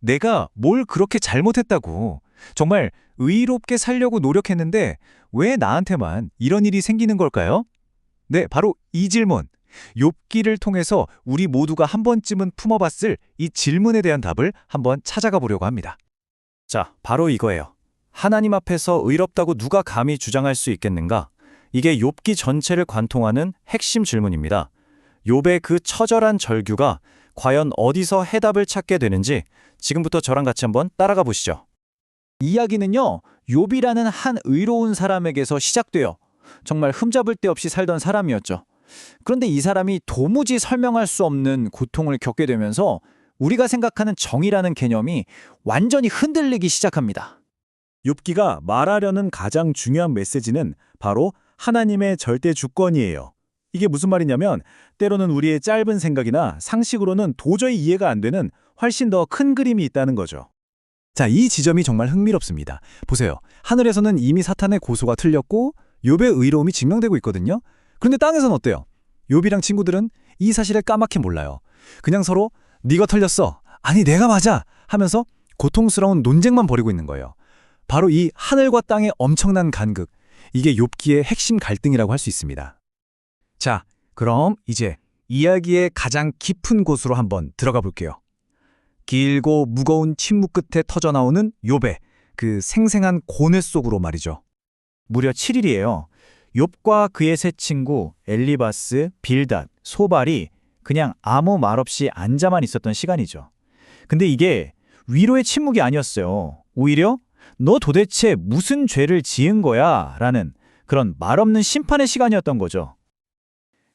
내가 뭘 그렇게 잘못했다고. 정말 의롭게 살려고 노력했는데 왜 나한테만 이런 일이 생기는 걸까요? 네, 바로 이 질문. 욥기를 통해서 우리 모두가 한 번쯤은 품어봤을 이 질문에 대한 답을 한번 찾아가 보려고 합니다. 자, 바로 이거예요. 하나님 앞에서 의롭다고 누가 감히 주장할 수 있겠는가? 이게 욥기 전체를 관통하는 핵심 질문입니다. 욥의 그 처절한 절규가 과연 어디서 해답을 찾게 되는지 지금부터 저랑 같이 한번 따라가 보시죠. 이야기는요, 욥이라는 한 의로운 사람에게서 시작돼요. 정말 흠잡을 데 없이 살던 사람이었죠. 그런데 이 사람이 도무지 설명할 수 없는 고통을 겪게 되면서 우리가 생각하는 정의라는 개념이 완전히 흔들리기 시작합니다. 욥기가 말하려는 가장 중요한 메시지는 바로 하나님의 절대 주권이에요. 이게 무슨 말이냐면 때로는 우리의 짧은 생각이나 상식으로는 도저히 이해가 안 되는 훨씬 더 큰 그림이 있다는 거죠. 자, 이 지점이 정말 흥미롭습니다. 보세요. 하늘에서는 이미 사탄의 고소가 틀렸고 욥의 의로움이 증명되고 있거든요. 그런데 땅에서는 어때요? 욥이랑 친구들은 이 사실을 까맣게 몰라요. 그냥 서로 네가 털렸어. 아니 내가 맞아. 하면서 고통스러운 논쟁만 벌이고 있는 거예요. 바로 이 하늘과 땅의 엄청난 간극. 이게 욥기의 핵심 갈등이라고 할 수 있습니다. 자, 그럼 이제 이야기의 가장 깊은 곳으로 한번 들어가 볼게요. 길고 무거운 침묵 끝에 터져나오는 욥의 그 생생한 고뇌 속으로 말이죠. 무려 7일이에요. 욥과 그의 세 친구 엘리바스, 빌닷, 소발이 그냥 아무 말 없이 앉아만 있었던 시간이죠. 근데 이게 위로의 침묵이 아니었어요. 오히려 너 도대체 무슨 죄를 지은 거야? 라는 그런 말없는 심판의 시간이었던 거죠.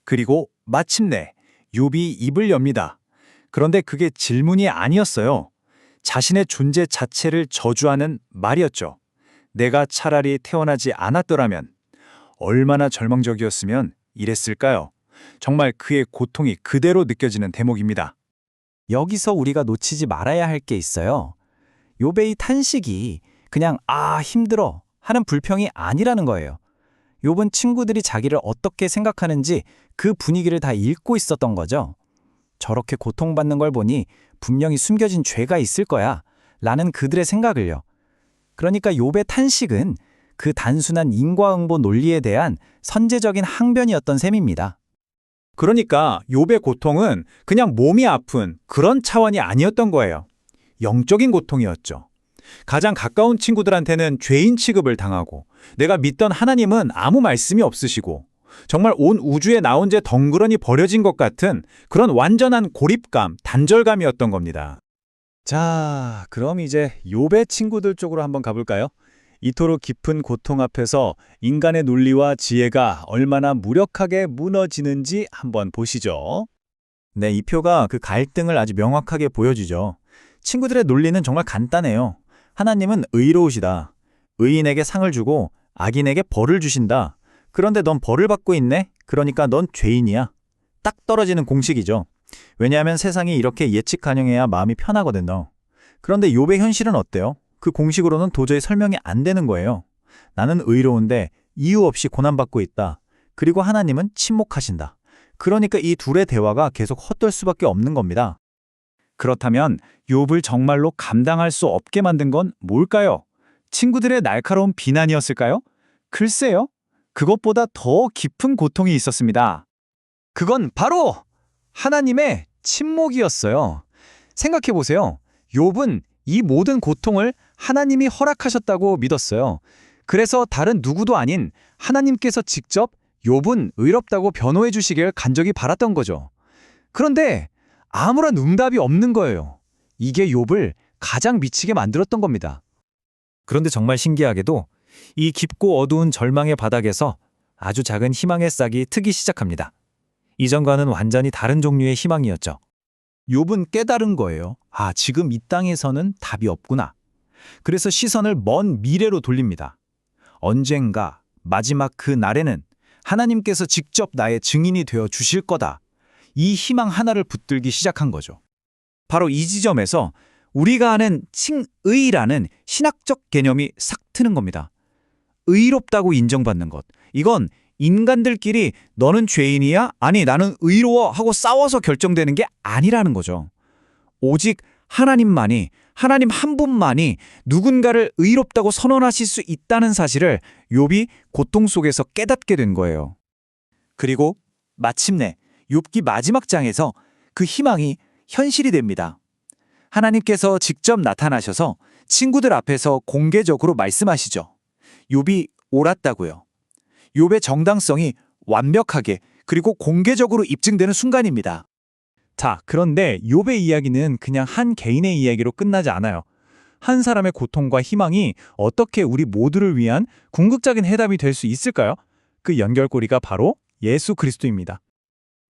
그리고 마침내 욥이 입을 엽니다. 그런데 그게 질문이 아니었어요. 자신의 존재 자체를 저주하는 말이었죠. 내가 차라리 태어나지 않았더라면 얼마나 절망적이었으면 이랬을까요? 정말 그의 고통이 그대로 느껴지는 대목입니다. 여기서 우리가 놓치지 말아야 할 게 있어요. 요베의 탄식이 그냥 아 힘들어 하는 불평이 아니라는 거예요. 욥은 친구들이 자기를 어떻게 생각하는지 그 분위기를 다 읽고 있었던 거죠. 저렇게 고통받는 걸 보니 분명히 숨겨진 죄가 있을 거야 라는 그들의 생각을요. 그러니까 욥의 탄식은 그 단순한 인과응보 논리에 대한 선제적인 항변이었던 셈입니다. 그러니까 욥의 고통은 그냥 몸이 아픈 그런 차원이 아니었던 거예요. 영적인 고통이었죠. 가장 가까운 친구들한테는 죄인 취급을 당하고 내가 믿던 하나님은 아무 말씀이 없으시고 정말 온 우주에 나 혼자 덩그러니 버려진 것 같은 그런 완전한 고립감, 단절감이었던 겁니다. 자, 그럼 이제 욥의 친구들 쪽으로 한번 가볼까요? 이토록 깊은 고통 앞에서 인간의 논리와 지혜가 얼마나 무력하게 무너지는지 한번 보시죠. 네, 이 표가 그 갈등을 아주 명확하게 보여주죠. 친구들의 논리는 정말 간단해요. 하나님은 의로우시다. 의인에게 상을 주고 악인에게 벌을 주신다. 그런데 넌 벌을 받고 있네? 그러니까 넌 죄인이야. 딱 떨어지는 공식이죠. 왜냐하면 세상이 이렇게 예측 가능해야 마음이 편하거든요. 그런데 욥의 현실은 어때요? 그 공식으로는 도저히 설명이 안 되는 거예요. 나는 의로운데 이유 없이 고난받고 있다. 그리고 하나님은 침묵하신다. 그러니까 이 둘의 대화가 계속 헛돌 수밖에 없는 겁니다. 그렇다면 욥을 정말로 감당할 수 없게 만든 건 뭘까요? 친구들의 날카로운 비난이었을까요? 글쎄요. 그것보다 더 깊은 고통이 있었습니다. 그건 바로 하나님의 침묵이었어요. 생각해 보세요. 욥은 이 모든 고통을 하나님이 허락하셨다고 믿었어요. 그래서 다른 누구도 아닌 하나님께서 직접 욥은 의롭다고 변호해 주시길 간절히 바랐던 거죠. 그런데 아무런 응답이 없는 거예요. 이게 욥을 가장 미치게 만들었던 겁니다. 그런데 정말 신기하게도 이 깊고 어두운 절망의 바닥에서 아주 작은 희망의 싹이 트기 시작합니다. 이전과는 완전히 다른 종류의 희망이었죠. 욥은 깨달은 거예요. 아, 지금 이 땅에서는 답이 없구나. 그래서 시선을 먼 미래로 돌립니다. 언젠가 마지막 그 날에는 하나님께서 직접 나의 증인이 되어 주실 거다. 이 희망 하나를 붙들기 시작한 거죠. 바로 이 지점에서 우리가 아는 칭의라는 신학적 개념이 싹 트는 겁니다. 의롭다고 인정받는 것. 이건 인간들끼리 너는 죄인이야? 아니, 나는 의로워 하고 싸워서 결정되는 게 아니라는 거죠. 오직 하나님만이 하나님 한 분만이 누군가를 의롭다고 선언하실 수 있다는 사실을 욥이 고통 속에서 깨닫게 된 거예요. 그리고 마침내 욥기 마지막 장에서 그 희망이 현실이 됩니다. 하나님께서 직접 나타나셔서 친구들 앞에서 공개적으로 말씀하시죠. 욥이 옳았다고요. 욥의 정당성이 완벽하게 그리고 공개적으로 입증되는 순간입니다. 자, 그런데 욥의 이야기는 그냥 한 개인의 이야기로 끝나지 않아요. 한 사람의 고통과 희망이 어떻게 우리 모두를 위한 궁극적인 해답이 될 수 있을까요? 그 연결고리가 바로 예수 그리스도입니다.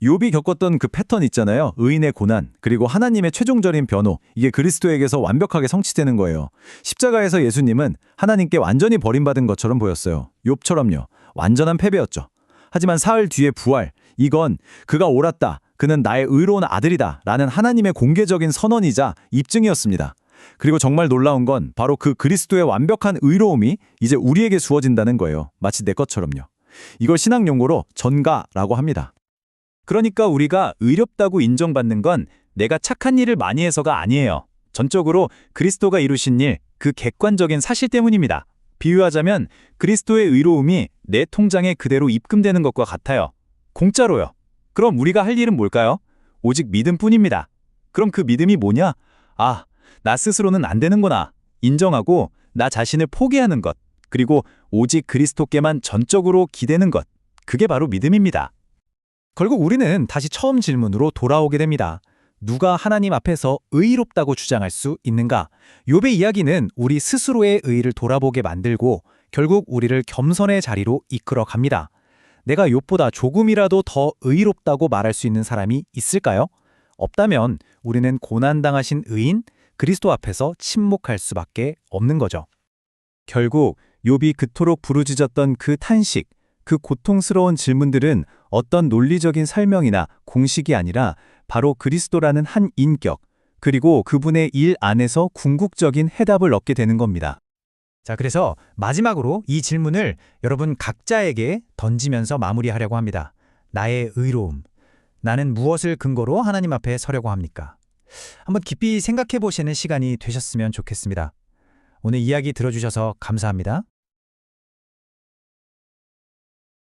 욥이 겪었던 그 패턴 있잖아요. 의인의 고난, 그리고 하나님의 최종적인 변호. 이게 그리스도에게서 완벽하게 성취되는 거예요. 십자가에서 예수님은 하나님께 완전히 버림받은 것처럼 보였어요. 욥처럼요. 완전한 패배였죠. 하지만 사흘 뒤에 부활, 이건 그가 옳았다. 그는 나의 의로운 아들이다. 라는 하나님의 공개적인 선언이자 입증이었습니다. 그리고 정말 놀라운 건 바로 그 그리스도의 완벽한 의로움이 이제 우리에게 주어진다는 거예요. 마치 내 것처럼요. 이걸 신학 용어로 전가라고 합니다. 그러니까 우리가 의롭다고 인정받는 건 내가 착한 일을 많이 해서가 아니에요. 전적으로 그리스도가 이루신 일, 그 객관적인 사실 때문입니다. 비유하자면 그리스도의 의로움이 내 통장에 그대로 입금되는 것과 같아요. 공짜로요. 그럼 우리가 할 일은 뭘까요? 오직 믿음뿐입니다. 그럼 그 믿음이 뭐냐? 아, 나 스스로는 안 되는구나. 인정하고 나 자신을 포기하는 것. 그리고 오직 그리스도께만 전적으로 기대는 것. 그게 바로 믿음입니다. 결국 우리는 다시 처음 질문으로 돌아오게 됩니다. 누가 하나님 앞에서 의롭다고 주장할 수 있는가? 욥의 이야기는 우리 스스로의 의를 돌아보게 만들고 결국 우리를 겸손의 자리로 이끌어 갑니다. 내가 욥보다 조금이라도 더 의롭다고 말할 수 있는 사람이 있을까요? 없다면 우리는 고난당하신 의인 그리스도 앞에서 침묵할 수밖에 없는 거죠. 결국 욥이 그토록 부르짖었던 그 탄식, 그 고통스러운 질문들은 어떤 논리적인 설명이나 공식이 아니라 바로 그리스도라는 한 인격, 그리고 그분의 일 안에서 궁극적인 해답을 얻게 되는 겁니다. 자, 그래서 마지막으로 이 질문을 여러분 각자에게 던지면서 마무리하려고 합니다. 나의 의로움. 나는 무엇을 근거로 하나님 앞에 서려고 합니까? 한번 깊이 생각해 보시는 시간이 되셨으면 좋겠습니다. 오늘 이야기 들어주셔서 감사합니다.